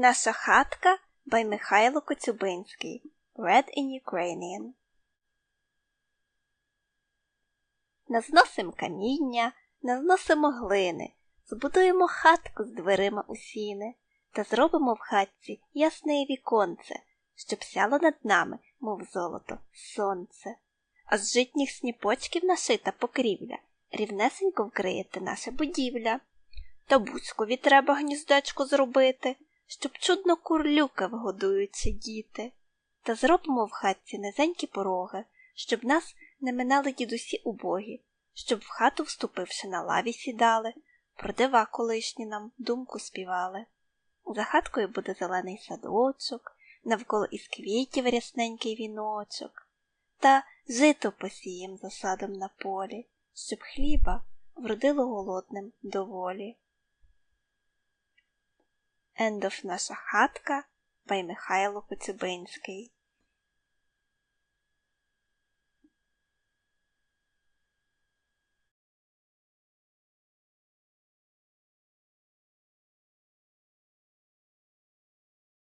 Наша хатка by Михайло Коцюбинський. Read in Ukrainian. Назносим каміння, назносимо глини, збудуємо хатку з дверима у сіни та зробимо в хатці ясне віконце, щоб сяло над нами, мов золото, сонце. А з житніх сніпочків нашита покрівля, рівнесенько вкриєте наша будівля. Та бузькові треба гніздечко зробити, щоб чудно курлюка вгодуються діти. Та зробимо в хатці низенькі пороги, щоб нас не минали дідусі убогі, щоб в хату, вступивши на лаві, сідали, про дива колишні нам думку співали. За хаткою буде зелений садочок, навколо із квітів рясненький віночок, та жито посієм за садом на полі, щоб хліба вродило голодним доволі. End of наша хатка by Михайло Коцюбинський